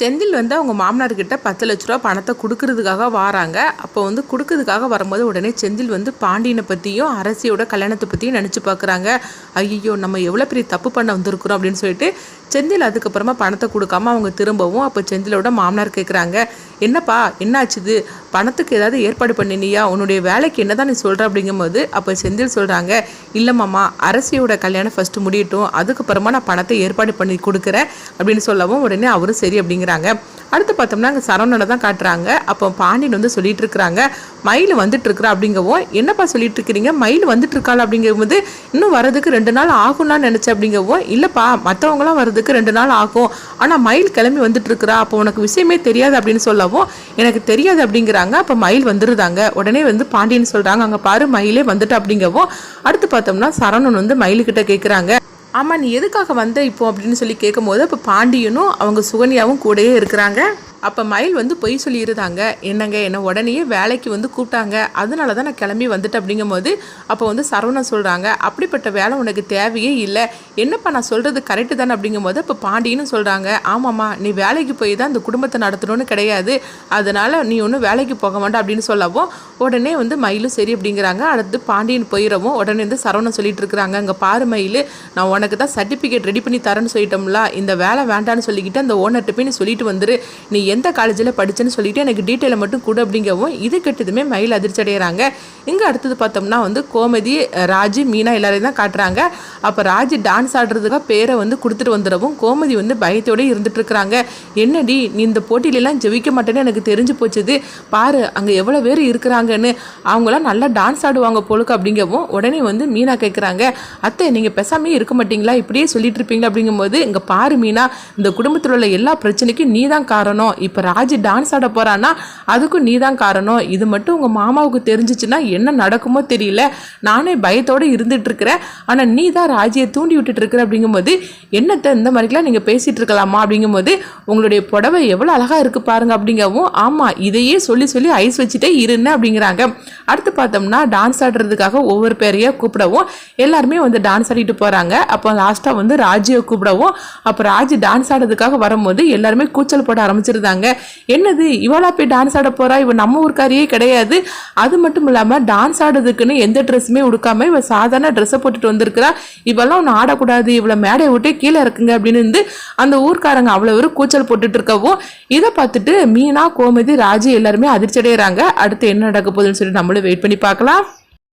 செந்தில் வந்து அவங்க மாமனார்கிட்ட பத்து லட்ச ரூபா பணத்தை கொடுக்கறதுக்காக வாராங்க. அப்போ வந்து கொடுக்கறதுக்காக வரும்போது உடனே செந்தில் வந்து பாண்டியனை பற்றியும் அரசியோட கல்யாணத்தை பற்றியும் நினச்சி பார்க்குறாங்க. ஐயோ நம்ம எவ்வளோ பெரிய தப்பு பண்ண வந்திருக்கிறோம் அப்படின்னு சொல்லிட்டு செந்தில் அதுக்கப்புறமா பணத்தை கொடுக்காம அவங்க திரும்பவும் அப்போ செந்திலோட மாமனார் கேட்குறாங்க என்னப்பா என்னாச்சுது பணத்துக்கு ஏதாவது ஏற்பாடு பண்ணினியா? உன்னுடைய வேலைக்கு என்னதான் நீ சொல்கிற அப்படிங்கும்போது அப்போ செந்தில் சொல்கிறாங்க இல்லை மாமா அரசியோட கல்யாணம் ஃபஸ்ட்டு முடியட்டும். அதுக்கப்புறமா நான் பணத்தை ஏற்பாடு பண்ணி கொடுக்குறேன். அப்படின்னு சொல்லவும் உடனே அவரும் சரி அப்படிங்கிறாங்க. அடுத்து பார்த்தோம்னா அங்கே சரவணனை தான் காட்டுறாங்க. அப்போ பாண்டியன் வந்து சொல்லிட்டு இருக்கிறாங்க மயில் வந்துட்டு இருக்கிறா அப்படிங்கவும் என்னப்பா சொல்லிட்டு இருக்கிறீங்க மயில் வந்துட்டு இருக்காள் அப்படிங்கும்போது இன்னும் வரதுக்கு ரெண்டு நாள் ஆகும்லாம் நினச்சேன் அப்படிங்கவும் இல்லைப்பா மற்றவங்களாம் வரதுக்கு ரெண்டு நாள் ஆகும். ஆனால் மயில் கிளம்பி வந்துட்டு இருக்கிறா அப்போ உனக்கு விஷயமே தெரியாது அப்படின்னு சொல்லவும் எனக்கு தெரியாது அப்படிங்கிறாங்க. அப்போ மயில் வந்துருதாங்க உடனே வந்து பாண்டியன் சொல்கிறாங்க அங்கே பாரு மயிலே வந்துட்டு அப்படிங்கவும் அடுத்து பார்த்தோம்னா சரவணன் வந்து மயிலுக்கிட்ட கேட்குறாங்க ஆமாம் நீ எதுக்காக வந்த இப்போ அப்படின்னு சொல்லி கேட்கும்போது அப்போ பாண்டியனும் அவங்க சுகன்யாவும் கூடயே இருக்கிறாங்க. அப்போ மயில் வந்து பொய் சொல்லியிருந்தாங்க. என்னங்க என்னை உடனேயே வேலைக்கு வந்து கூப்பிட்டாங்க. அதனால தான் நான் கிளம்பி வந்துட்டேன் அப்படிங்கும்போது அப்போ வந்து சரவணன் சொல்கிறாங்க அப்படிப்பட்ட வேலை உனக்கு தேவையே இல்லை. என்னப்பா நான் சொல்கிறது கரெக்டு தானே? அப்படிங்கும்போது இப்போ பாண்டியன்னு சொல்கிறாங்க ஆமாம்மா நீ வேலைக்கு போய் தான் இந்த குடும்பத்தை நடத்தணும்னு கிடையாது. அதனால் நீ ஒன்றும் வேலைக்கு போக வேண்டாம் அப்படின்னு சொல்லவும் உடனே வந்து மயிலும் சரி அப்படிங்கிறாங்க. அடுத்து பாண்டியன் போயிடவும் உடனே வந்து சரவணன் சொல்லிட்டு இருக்கிறாங்க அங்கே பாரு மயில் நான் உனக்கு தான் சர்டிஃபிகேட் ரெடி பண்ணி தரேன்னு சொல்லிட்டோம்ல இந்த வேலை வேண்டான்னு சொல்லிக்கிட்டு அந்த ஓனர்கிட்ட போய் நீ சொல்லிட்டு வந்துரு. நீ எந்த காலேஜில் படித்தேன்னு சொல்லிட்டு எனக்கு டீட்டெயிலை மட்டும் கொடு அப்படிங்கவும் இது கெட்டதுமே மயில் அதிர்ச்சி அடைகிறாங்க இங்கே அடுத்தது பார்த்தோம்னா வந்து கோமதி ராஜி மீனா எல்லாரையும் தான் காட்டுறாங்க. அப்போ ராஜி டான்ஸ் ஆடுறதுக்காக பேரை வந்து கொடுத்துட்டு வந்துடவும் கோமதி வந்து பயத்தோடய இருந்துட்டு இருக்கிறாங்க. என்னடி நீ இந்த போட்டியிலலாம் ஜெயிக்க மாட்டேன்னு எனக்கு தெரிஞ்சு போச்சுது. பாரு அங்கே எவ்வளோ பேர் இருக்கிறாங்கன்னு. அவங்களாம் நல்லா டான்ஸ் ஆடுவாங்க போலுக்கு அப்படிங்கவும் உடனே வந்து மீனா கேட்குறாங்க அத்தை நீங்கள் பெசாமே இருக்க மாட்டீங்களா? இப்படியே சொல்லிட்டு இருப்பீங்களா அப்படிங்கும்போது இங்கே பாரு மீனா இந்த குடும்பத்தில் உள்ள எல்லா பிரச்சனைக்கும் நீ தான் காரணம். இப்போ ராஜி டான்ஸ் ஆட போகிறான்னா அதுக்கும் நீ தான் காரணம். இது மட்டும் உங்கள் மாமாவுக்கு தெரிஞ்சிச்சுன்னா என்ன நடக்குமோ தெரியல. நானே பயத்தோடு இருந்துட்டுருக்கிறேன் ஆனால் நீ தான் ராஜியை தூண்டி விட்டுட்டு இருக்கிற அப்படிங்கும்போது என்னத்தை இந்த மாதிரிலாம் நீங்கள் பேசிகிட்டு இருக்கலாமா அப்படிங்கும்போது உங்களுடைய புடவை எவ்வளோ அழகாக இருக்குது பாருங்க அப்படிங்கவும் ஆமாம் இதையே சொல்லி சொல்லி ஐஸ் வச்சுட்டே இருன்னு அப்படிங்கிறாங்க. அடுத்து பார்த்தோம்னா டான்ஸ் ஆடுறதுக்காக ஒவ்வொரு பேரையும் கூப்பிடவும் எல்லாருமே வந்து டான்ஸ் ஆடிட்டு போகிறாங்க அப்போ லாஸ்ட்டாக வந்து ராஜியை கூப்பிடவும் அப்போ ராஜி டான்ஸ் ஆடுறதுக்காக வரும்போது எல்லாருமே கூச்சல் போட ஆரம்பிச்சிருந்தாங்க என்னது இவளா போய் டான்ஸ் ஆட போறா? இவ நம்ம ஊருக்காரியே கிடையாது. அது மட்டும் இல்லாமல் டான்ஸ் ஆடுறதுக்குன்னு எந்த ட்ரெஸ்ஸுமே உடுக்காம இவ சாதாரண ட்ரெஸ்ஸை போட்டுட்டு வந்திருக்கிறா. இவெல்லாம் ஒன்று ஆடக்கூடாது. இவளை மேடையை விட்டே கீழே இருக்குங்க அப்படின்னு இருந்து அந்த ஊர்க்காரங்க அவ்வளோ ஒரு கூச்சல் போட்டுட்டு இருக்கவும் இதை பார்த்துட்டு மீனா கோமதி ராஜி எல்லாருமே அதிர்ச்சி அடைகிறாங்க அடுத்து என்ன நடக்க போகுதுன்னு சொல்லி நம்மளும் வெயிட் பண்ணி பார்க்கலாம்.